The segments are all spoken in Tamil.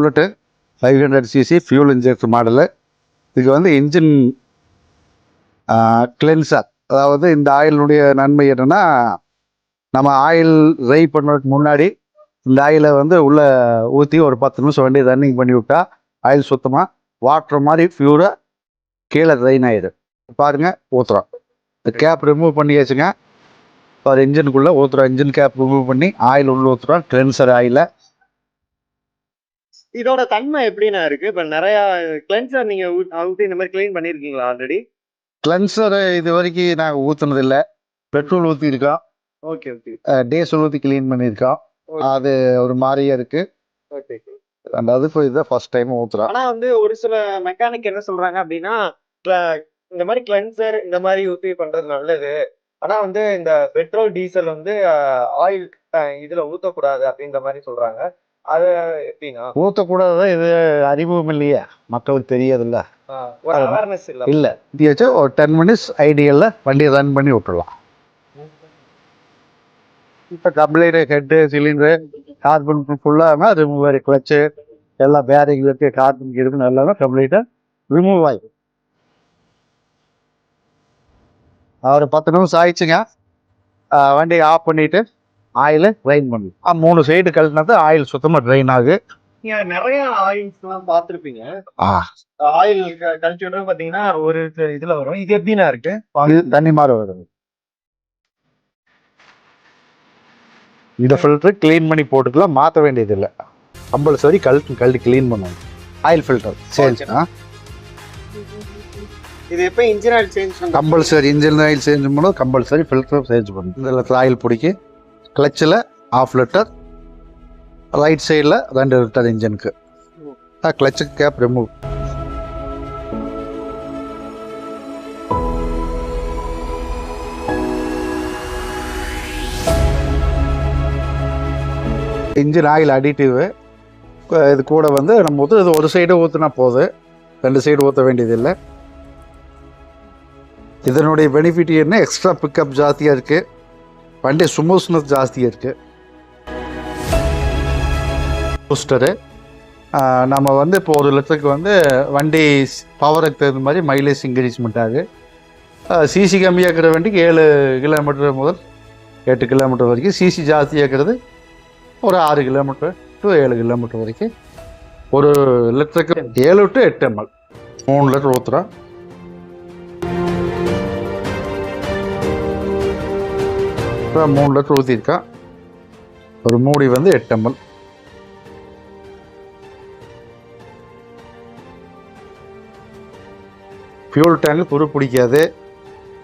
Bullet five hundred CC fuel injector model இதுக்கு வந்து இன்ஜின் கிளென்சர் அதாவது இந்த ஆயிலுடைய நன்மை என்னென்னா நம்ம ஆயில் ட்ரை பண்ணுறதுக்கு முன்னாடி இந்த ஆயிலை வந்து உள்ளே ஊற்றி ஒரு பத்து நிமிஷம் வண்டி ரன்னிங் பண்ணி விட்டால் ஆயில் சுத்தமாக வாட்டர் மாதிரி பியூராக கீழே ட்ரைன் ஆயிடும் பாருங்கள் ஊற்றுறோம் இந்த கேப் ரிமூவ் பண்ணியாச்சுங்க. ஒரு இன்ஜினுக்குள்ளே ஊற்றுறோம் இன்ஜின் கேப் ரிமூவ் பண்ணி ஆயில் உள்ளே ஊற்றுறோம் கிளென்சர் ஆயிலை. இதோட தன்மை எப்படிண்ணா இருக்கு? இப்ப நிறைய கிளென்சர் நீங்க ஊத்தி இந்த மாதிரி க்ளீன் பண்ணிருக்கீங்களா ஆல்ரெடி கிளென்சர் இது வரைக்கும் நாங்கள் ஊற்றுனதில்ல பெட்ரோல் ஊற்றிருக்கோம் ஓகே ஓகே டேசல் ஊற்றி க்ளீன் பண்ணியிருக்கோம் அது ஒரு மாதிரியே இருக்குது ஓகே ரெண்டாவது இப்போ இதுதான் ஃபர்ஸ்ட் டைம் ஊற்றுறோம் ஆனா வந்து ஒரு சில மெக்கானிக் என்ன சொல்றாங்க அப்படின்னா இந்த மாதிரி கிளென்சர் இந்த மாதிரி ஊத்தி பண்றது நல்லது. ஆனா வந்து இந்த பெட்ரோல் டீசல் வந்து ஆயில் இதுல ஊத்தக்கூடாது அப்படின்ற மாதிரி சொல்றாங்க. அது எப்படின்னா ஊற்றக்கூடாது இது அறிமுகம் இல்லையா. மக்களுக்கு தெரியாதுல்ல. அவேர்னஸ் இல்ல. இல்லை ஒரு டென் மினிட்ஸ் ஐடியலில் வண்டியை ரன் பண்ணி விட்டுடலாம். இப்போ கம்ப்ளைண்ட் ஹெட்டு சிலிண்டரு கார்பன் ஃபுல்லாக ரிமூவ் கிளச்சு எல்லாம் பேரிங் இருக்கு கார்பன் கிருபன் எல்லாமே கம்ப்ளீட்டாக ரிமூவ் ஆகிடும் ஒரு பத்து நிமிஷம் ஆயிடுச்சுங்க. வண்டியை ஆஃப் பண்ணிட்டு ஆயில் ட்ரைன் பண்ணணும் மூணு சைடு கழட்டினது ஆயில் சுத்தமாக ட்ரைன் ஆகுது நீங்க நிறைய ஆயில்ஸ் எல்லாம் பார்த்திருப்பீங்க. ஆ. ஆயில் கல்ச்சர் பாத்தீங்கன்னா ஒரு இது- இதுல வரும். இது எப்படின்னா இருக்கு? இது தண்ணி மாதிரி வருது. இந்த ஃபில்டர் க்ளீன் பண்ணி போட்டுக்கலாம். மாற்ற வேண்டியதில்லை. கம்பல்சரி கழட்டி கழட்டி க்ளீன் பண்ணணும். ஆயில் ஃபில்டர் சேஞ்ச் ஆ? இது எப்ப engine oil change compulsory engine oil change பண்ணணும் கம்பல்சரி ஃபில்டர் சேஞ்ச் பண்ணணும் இந்த இடத்துல ஆயில் பிடிக்கி கிளச்சில் ஆஃப் லிட்டர் ரைட் சைடில் ரெண்டு லிட்டர் இன்ஜினுக்கு கிளச்சுக்கு cap remove engine oil additive இது கூட வந்து நம்ம ஊற்று இது ஒரு சைடு ஊற்றினா போதும் ரெண்டு சைடு ஊற்ற வேண்டியதில்லை. இதனுடைய பெனிஃபிட் என்ன? எக்ஸ்ட்ரா பிக்கப் ஜாஸ்தியாக இருக்குது வண்டி ஸ்மூத்னஸ் ஜாஸ்தியாக இருக்குது பூஸ்டரு நம்ம வந்து இப்போ ஒரு லட்சத்துக்கு வந்து வண்டி பவருக்கு தகுந்த மாதிரி மைலேஜ் இன்க்ரீஸ்மெண்ட் ஆகுது சிசி கம்மியாக இருக்கிற வண்டிக்கு ஏழு கிலோமீட்டர் முதல் எட்டு கிலோமீட்டர் வரைக்கும் சிசி ஜாஸ்தியாக இருக்கிறது ஒரு ஆறு கிலோமீட்டர் டு ஏழு கிலோமீட்டர் வரைக்கும். ஒரு லிட்டருக்கு ஏழு டு எட்டு எம்எல் மூணு லிட்டர் ஊற்றுறோம் இப்போ மூணு லிட்டர் ஊற்றிருக்கான் ஒரு மூடி வந்து எட்டு எம்எல். ஃபியூல் டேங்க் துரு பிடிக்காது.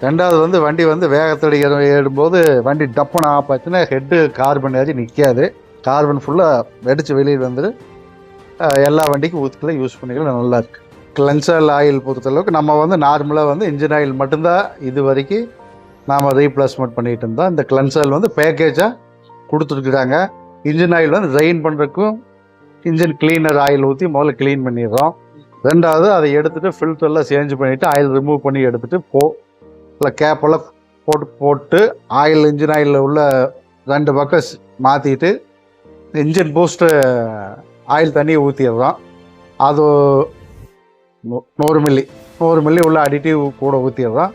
ரெண்டாவது வந்து வண்டி வந்து வேகத்தடி ஏறும்போது வண்டி டப்புன்னு ஆஃப் ஆச்சுன்னா ஹெட்டு கார்பன் ஏறி நிற்காது கார்பன் ஃபுல்லாக வெடித்து வெளியில் வந்து எல்லா வண்டிக்கும் ஊற்றுக்கலாம் யூஸ் பண்ணிக்கலாம் நல்லா இருக்கு. கிளென்சல் ஆயில் பொறுத்தளவுக்கு நம்ம வந்து நார்மலாக வந்து இன்ஜின் ஆயில் மட்டும்தான் இது வரைக்கும் நாம் ரீப்ளேஸ்மெண்ட் பண்ணிகிட்டு இருந்தோம் இந்த கிளென்சல் வந்து பேக்கேஜாக கொடுத்துருக்குறாங்க இன்ஜின் ஆயில் வந்து ட்ரைன் பண்ணுறதுக்கும் இன்ஜின் கிளீனர் ஆயில் ஊற்றி முதல்ல க்ளீன் பண்ணிடுறோம். ரெண்டாவது அதை எடுத்துகிட்டு ஃபில்டர்லாம் சேஞ்ச் பண்ணிவிட்டு ஆயில் ரிமூவ் பண்ணி எடுத்துகிட்டு போ இல்லை கேப்பெல்லாம் போட்டு போட்டு ஆயில் இன்ஜின் ஆயிலில் உள்ள ரெண்டு பக்கம் மாற்றிட்டு இன்ஜின் பூஸ்ட்டு ஆயில் தண்ணியை ஊற்றிடுறோம் அது நூறு மில்லி நூறு மில்லி உள்ள அடிட்டிவ் கூட ஊற்றிடுறோம்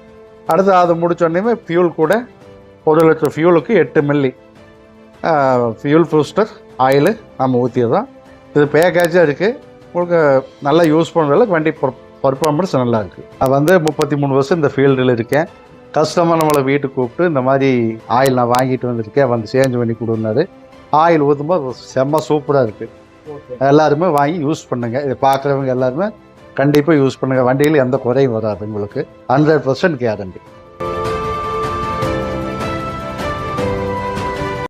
அடுத்து அது முடிச்சோடனே ஃபியூல் கூட ஒரு லிட்டர் ஃபியூலுக்கு எட்டு மில்லி ஃபியூல் பூஸ்டர் ஆயில் நம்ம ஊற்றிடுறோம் இது பேக்கேஜாக இருக்குது உங்களுக்கு நல்லா யூஸ் பண்ணுற அளவுக்கு வண்டி பர்ஃபார்மன்ஸ் நல்லா இருக்குது அது வந்து முப்பத்தி மூணு வருஷம் இந்த ஃபீல்டில் இருக்கேன். கஸ்டமர் நம்மளை வீட்டுக்கு கூப்பிட்டு இந்த மாதிரி ஆயில் நான் வாங்கிட்டு வந்திருக்கேன். வந்து சேஞ்ச் பண்ணி கொடுனாரு ஆயில் ஊற்றும்போது செம்ம சூப்பராக இருக்குது எல்லாருமே வாங்கி யூஸ் பண்ணுங்கள் இதை பார்க்குறவங்க எல்லாருமே கண்டிப்பாக யூஸ் பண்ணுங்கள் வண்டியில் எந்த குறையும் வராது உங்களுக்கு. Hundred percent guarantee